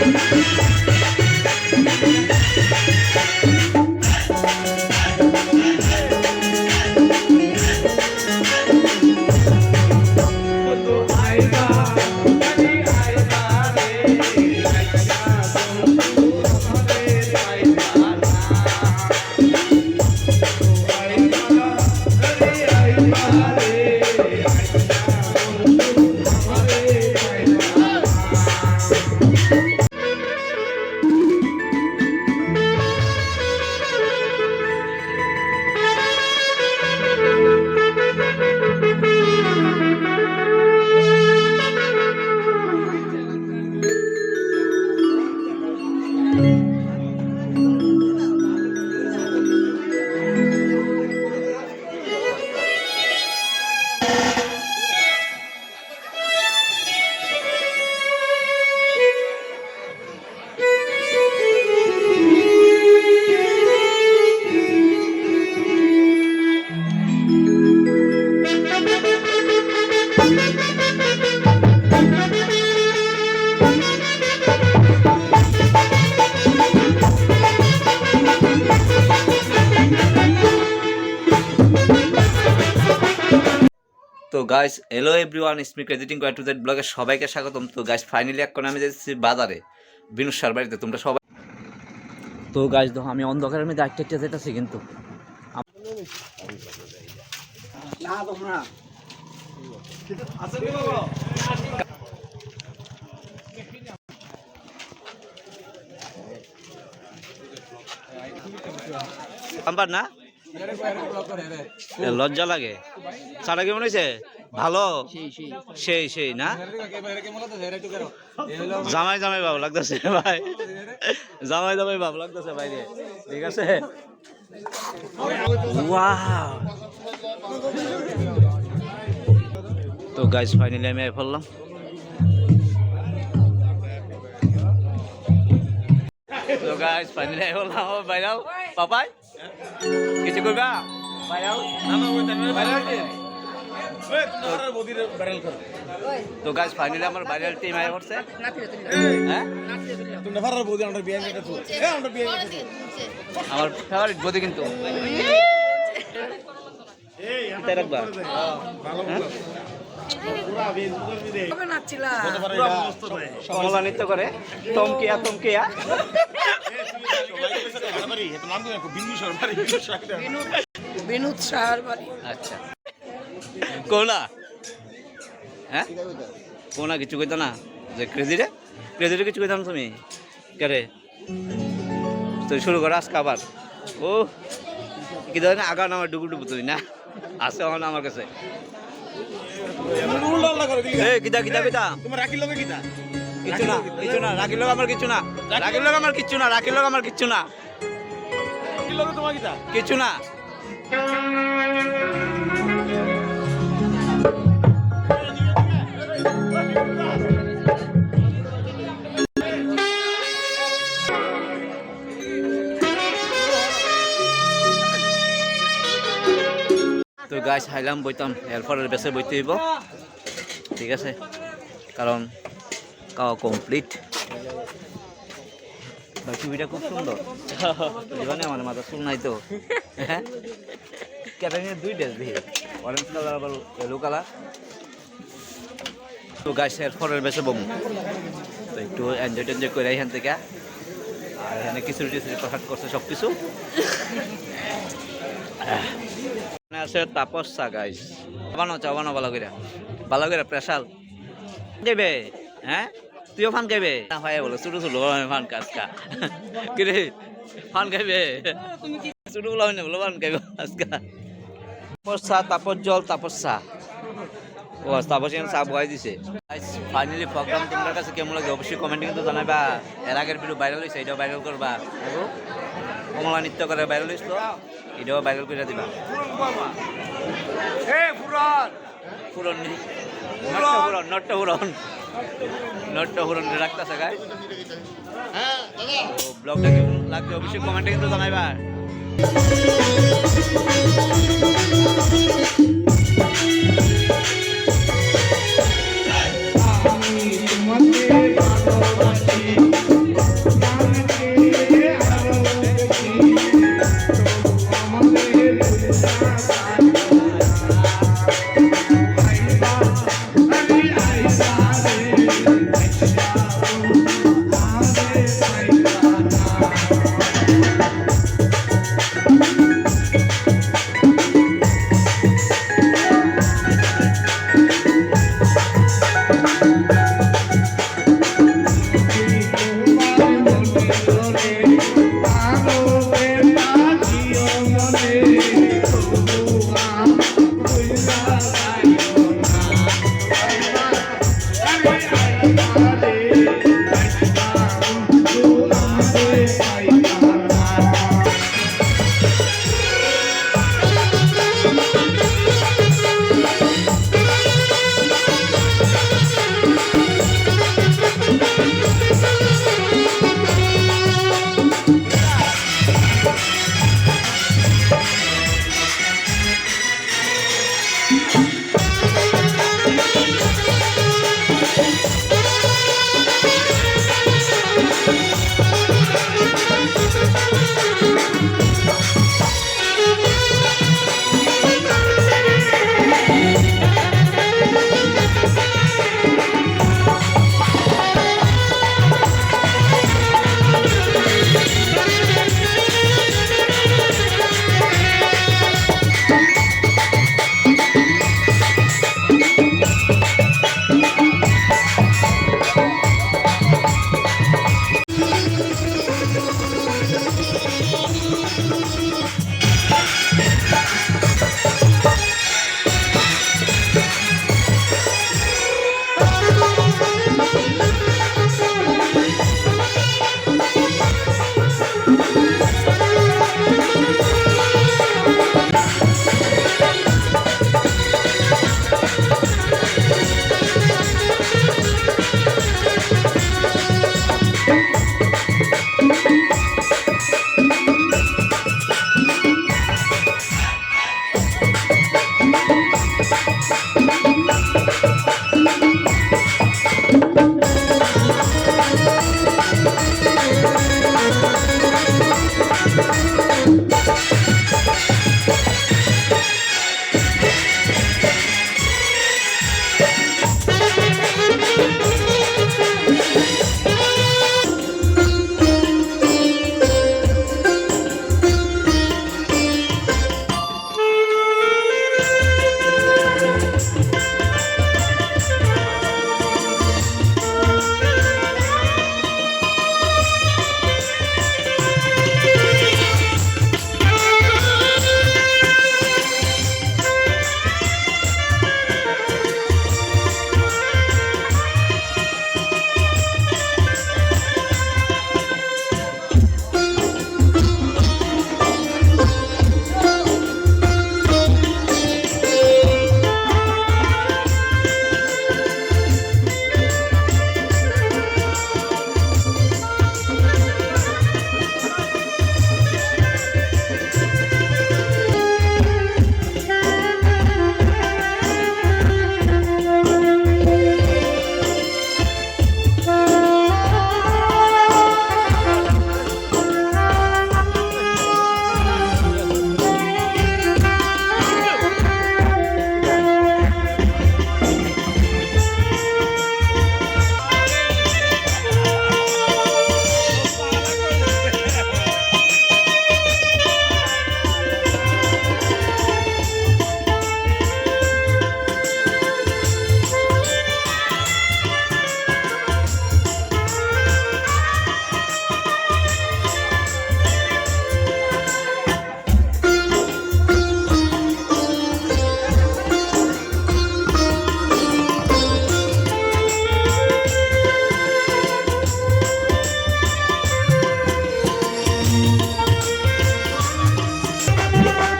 Música তো guys hello everyone স্মিক editing কোয়ার টু জেড ব্লগে সবাইকে স্বাগতম। তো গাইস ফাইনালি এখন আমি যাচ্ছি বাজারে বিনুসার বাড়িতে, তোমরা সবাই তো গাইস দেখো, আমি অন্ধকারের মধ্যে একটা একটা যেতেছি কিন্তু। নাম্বার না? লজ্জা লাগে। সারা কেমন হয়েছে? ভালো? সেই সেই। না? জামাই জামাই বাবু লাগতেছে ভাই। জামাই জামাই বাবু লাগতেছে বাইরে ঠিক আছে? তো গাইস ফাইনালি আমি আই পড়লাম তো গাইস ফাইনালি আই পড়লাম বাইরাও পাপাই? কিছু করবা? তো গাইস ফাইনালি আমার ভাইরাল টিম আয় করছে হ্যাঁ? আমরা ফেভারিট বদি কিন্তু। রাখবা? হ্যাঁ? নাম আচ্ছা হ্যাঁ কিছু কইতো না যে ক্রেজি রে ক্রেজি রে কিছু কইতাম তুমি কে তুই শুরু কর আজকে আবার ও কি ধরেন আগা নামার ডুবু ডুবু তুই না এখন আমার কাছে এ কিতা কিতা কিতা তোমার রাখিল কিছু না কিছু না রাখিল আমার কিছু না। রাখিল আমার কিচ্ছু না রাখিল আমার কিছু না। তোমার কিছু না। গাছ হাইলাম বইতাম এরপরের বেসে বইতে হইব। ঠিক আছে? কারণ খাওয়া কমপ্লিট ছবিটা খুব সুন্দর। জীবনে আমার মাথা চুল নাই তো। হ্যাঁ? দুই ড্রেস দিয়ে অরেঞ্জ কালার আবার ইয়েলো কালার তো গাছের ফলের বেশে বমু। তো একটু এনজয় টেনজয় করে এখান থেকে। আর এখানে খিচুড়ি টিচুড়ি প্রসাদ করছে সব কিছু আছে তাপসা গাইস বানো চা বানো ভালো করে ভালো করে প্রেশাল দেবে হ্যাঁ? তুইও ফান খাইবে না, হয় বলো ছোটো ছোটো ফান কাজকা কিরে? ফান খাইবে ছোটো বলা হয় না বলো ফান খাইবে আজকা তাপসা তাপস জল, তাপসা ও তাপস এখানে চা বহাই দিছে। ফাইনালি প্রোগ্রাম তোমার কাছে কেমন লাগে অবশ্যই কমেন্টে কিন্তু জানাবা এর আগের ভিডিও ভাইরাল হয়েছে এটাও ভাইরাল করবা। কমলা নৃত্য করে ভাইরাল হয়েছিল এটাও ভাইরাল করে দিবা। পুরন নট্ট পুরন নট্ট পুরন নট্ট পুরন রাখতেছে গাই তো ব্লগটা কেমন লাগছে অবশ্যই কমেন্টে কিন্তু জানাইবা।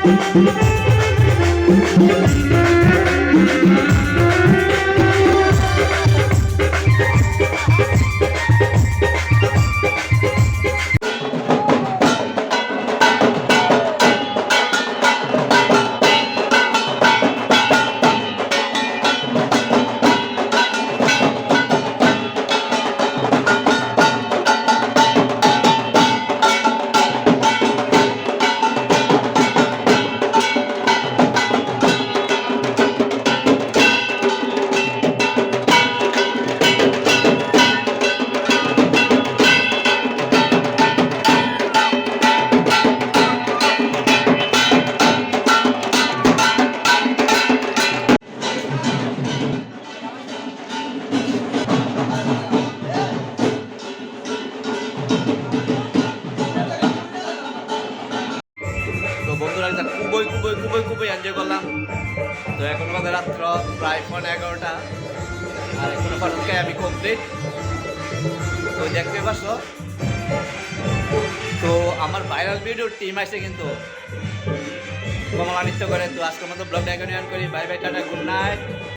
তো বন্ধুরা একটা খুবই খুবই খুবই খুবই এনজয় করলাম। তো এখন বাজে রাত্র, প্রায় ফোন এগারোটা। আর এখন পাঠকে আমি কমপ্লিট তো দেখতে পাচ্ছ? তো আমার ভাইরাল ভিডিও টিম আছে কিন্তু। কমলা নৃত্য করে। তো আজকের মতো ব্লগটা এখন করি। Bye bye tata good night